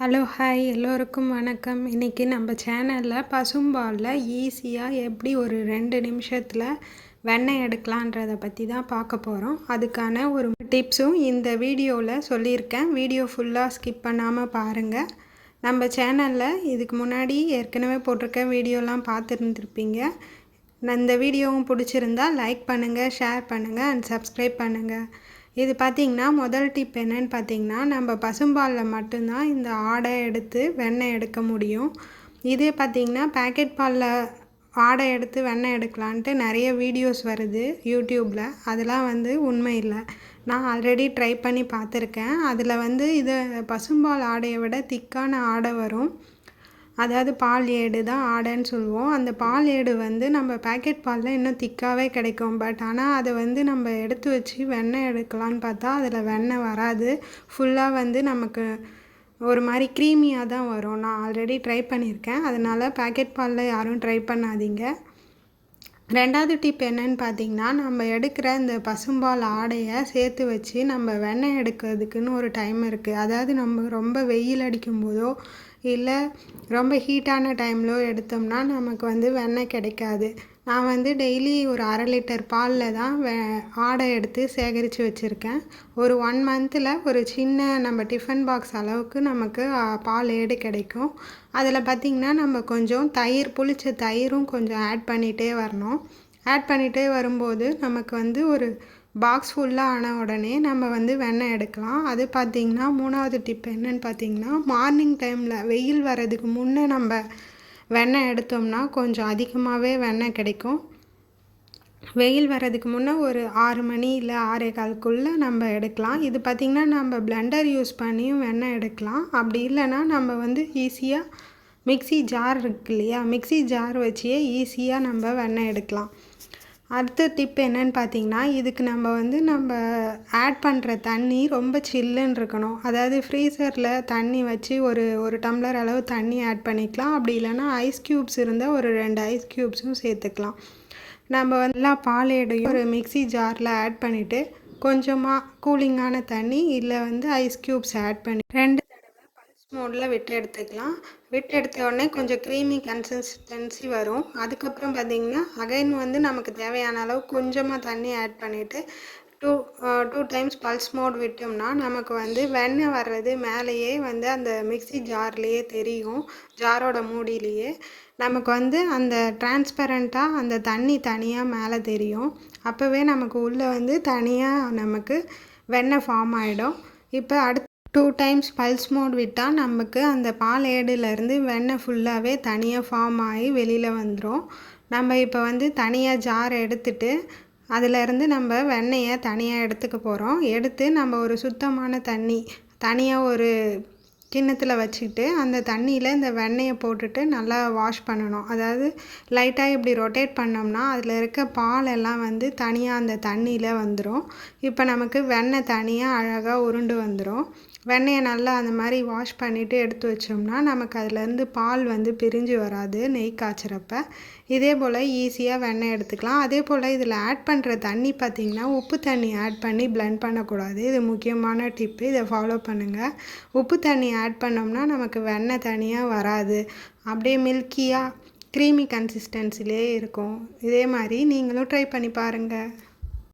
Hello hi எல்லோருக்கும் வணக்கம். இன்றைக்கி நம்ம சேனலில் பசும்பாலில் ஈஸியாக எப்படி ஒரு ரெண்டு நிமிஷத்தில் வெண்ணெய் எடுக்கலான்றதை பற்றி தான் பார்க்க போகிறோம் அதுக்கான ஒரு டிப்ஸும் இந்த வீடியோவில் சொல்லியிருக்கேன். வீடியோ ஃபுல்லாக ஸ்கிப் பண்ணாமல் பாருங்கள் நம்ம சேனலில் இதுக்கு முன்னாடி ஏற்கனவே போட்டிருக்க வீடியோலாம் பார்த்துருந்துருப்பீங்க. இந்த வீடியோவும் பிடிச்சிருந்தா லைக் பண்ணுங்கள் ஷேர் பண்ணுங்கள் அண்ட் சப்ஸ்கிரைப் பண்ணுங்கள் இது பார்த்திங்கன்னா முதல் டிப் என்னன்னு பார்த்தீங்கன்னா நம்ம பசும்பாலில் மட்டும்தான் இந்த ஆடை எடுத்து வெண்ணெய் எடுக்க முடியும். இதே பார்த்திங்கன்னா பேக்கெட் பாலில் ஆடை எடுத்து வெண்ணெய் எடுக்கலான்ட்டு நிறைய வீடியோஸ் வருது யூடியூப்பில் அதெல்லாம் வந்து உண்மை இல்லை. நான் ஆல்ரெடி ட்ரை பண்ணி பார்த்துருக்கேன் அதில் வந்து இதை பசும்பால் ஆடையை விட திக்கான ஆடை வரும். அதாவது பால் ஏடு தான் ஆடைன்னு சொல்லுவோம். அந்த பால் ஏடு வந்து நம்ம பேக்கெட் பாலில் இன்னும் திக்காகவே கிடைக்கும். பட் ஆனால் அதை வந்து நம்ம எடுத்து வச்சு வெண்ணெய் எடுக்கலான்னு பார்த்தா அதில் வெண்ணெய் வராது. ஃபுல்லாக வந்து நமக்கு ஒரு மாதிரி க்ரீமியாக தான் வரும். நான் ஆல்ரெடி ட்ரை பண்ணியிருக்கேன். அதனால் பேக்கெட் பாலில் யாரும் ட்ரை பண்ணாதீங்க. ரெண்டாவது டிப் என்னன்னு பார்த்தீங்கன்னா நம்ம எடுக்கிற இந்த பசும்பால் ஆடையை சேர்த்து வச்சு நம்ம வெண்ணெய் எடுக்கிறதுக்குன்னு ஒரு டைம் இருக்குது அதாவது நம்ம ரொம்ப வெயில் அடிக்கும் போதோ இல்லை ரொம்ப ஹீட்டான டைம்லோ எடுத்தோம்னா நமக்கு வந்து வெண்ணெய் கிடைக்காது. நான் வந்து டெய்லி ஒரு அரை லிட்டர் பாலில் தான் வே ஆடை எடுத்து சேகரித்து வச்சுருக்கேன். ஒரு ஒன் மந்தில் ஒரு சின்ன நம்ம டிஃபன் பாக்ஸ் அளவுக்கு நமக்கு பால் ஏடு கிடைக்கும். அதில் பார்த்திங்கன்னா நம்ம கொஞ்சம் தயிர் புளிச்ச தயிரும் கொஞ்சம் ஆட் பண்ணிகிட்டே வரணும். ஆட் பண்ணிகிட்டே வரும்போது நமக்கு வந்து ஒரு பாக்ஸ் ஃபுல்லாக ஆன உடனே நம்ம வந்து வெண்ணெய் எடுக்கலாம். அது பார்த்திங்கன்னா மூணாவது டிப் என்னன்னு பார்த்திங்கன்னா மார்னிங் டைமில் வெயில் வர்றதுக்கு முன்னே நம்ம வெண்ணெய் எடுத்தோம்னா கொஞ்சம் அதிகமாகவே வெண்ணெய் கிடைக்கும். வெயில் வர்றதுக்கு முன்னே ஒரு ஆறு மணி இல்லை ஆறே காலுக்குள்ளே நம்ம எடுக்கலாம். இது பார்த்திங்கன்னா நம்ம பிளெண்டர் யூஸ் பண்ணியும் வெண்ணெய் எடுக்கலாம். அப்படி இல்லைன்னா நம்ம வந்து ஈஸியாக மிக்சி ஜார் இருக்கு இல்லையா? மிக்சி ஜார் வச்சே ஈஸியாக நம்ம வெண்ணெய் எடுக்கலாம். அடுத்த டிப் என்னன்னு பார்த்தீங்கன்னா இதுக்கு நம்ம வந்து நம்ம ஆட் பண்ணுற தண்ணி ரொம்ப சில்லுன்னு இருக்கணும். அதாவது ஃப்ரீசரில் தண்ணி வச்சு ஒரு ஒரு டம்ளர் அளவு தண்ணி ஆட் பண்ணிக்கலாம். அப்படி இல்லைன்னா ஐஸ் க்யூப்ஸ் இருந்தால் ஒரு ரெண்டு ஐஸ் க்யூப்ஸும் சேர்த்துக்கலாம். நம்ம வந்து எல்லா பாலேடையும் ஒரு மிக்சி ஜாரில் ஆட் பண்ணிவிட்டு கொஞ்சமாக கூலிங்கான தண்ணி இல்லை வந்து ஐஸ் க்யூப்ஸ் ஆட் பண்ணி ரெண்டு மோடில் விட்டு எடுத்துக்கலாம். விட்டு எடுத்த உடனே கொஞ்சம் க்ரீமி கன்சிஸ்டன்சி வரும். அதுக்கப்புறம் பார்த்திங்கன்னா அகைன் வந்து நமக்கு தேவையான அளவு கொஞ்சமாக தண்ணி ஆட் பண்ணிவிட்டு two two times pulse mode விட்டோம்னா நமக்கு வந்து வெண்ணெய் வர்றது மேலேயே வந்து அந்த மிக்சி ஜார்லேயே தெரியும். ஜாரோட மூடியிலேயே. நமக்கு வந்து அந்த டிரான்ஸ்பரண்ட்டாக அந்த தண்ணி தனியாக மேலே தெரியும். அப்போவே நமக்கு உள்ளே வந்து தனியாக நமக்கு வெண்ணெய் ஃபார்ம் ஆகிடும் இப்போ அடுத்து டூ டைம்ஸ் பல்ஸ் மோட் விட்டால் நமக்கு அந்த பால் ஏடுலேருந்து வெண்ணெய் ஃபுல்லாகவே தனியாக ஃபார்ம் ஆகி வெளியில் வந்துடும் நம்ம இப்போ வந்து தனியாக ஜார் எடுத்துட்டு அதிலேருந்து நம்ம வெண்ணெயை தனியாக எடுத்துக்க போகிறோம் எடுத்து நம்ம ஒரு சுத்தமான தண்ணி தனியாக ஒரு கிண்ணத்தில் வச்சுக்கிட்டு அந்த தண்ணியில் இந்த வெண்ணெயை போட்டுட்டு நல்லா வாஷ் பண்ணணும். அதாவது லைட்டாக இப்படி ரொட்டேட் பண்ணோம்னா அதில் இருக்க பால் எல்லாம் வந்து தனியாக அந்த தண்ணியில் வந்துடும் இப்போ நமக்கு வெண்ணெய் தனியாக அழகாக உருண்டு வந்துடும் வெண்ணெயை நல்லா அந்த மாதிரி வாஷ் பண்ணிவிட்டு எடுத்து வச்சோம்னா நமக்கு அதுலேருந்து பால் வந்து பிரிஞ்சு வராது நெய் காய்ச்சறப்ப. இதே போல் ஈஸியாக வெண்ணெய் எடுத்துக்கலாம். அதே போல் இதில் ஆட் பண்ணுற தண்ணி பார்த்திங்கன்னா உப்பு தண்ணி ஆட் பண்ணி பிளெண்ட் பண்ணக்கூடாது. இது முக்கியமான டிப்பு இதை ஃபாலோ பண்ணுங்கள் உப்பு தண்ணி ஆட் பண்ணோம்னா நமக்கு வெண்ணெய் தனியாக வராது. அப்படியே மில்கியாக க்ரீமி கன்சிஸ்டன்சிலே இருக்கும். இதே மாதிரி நீங்களும் ட்ரை பண்ணி பாருங்கள்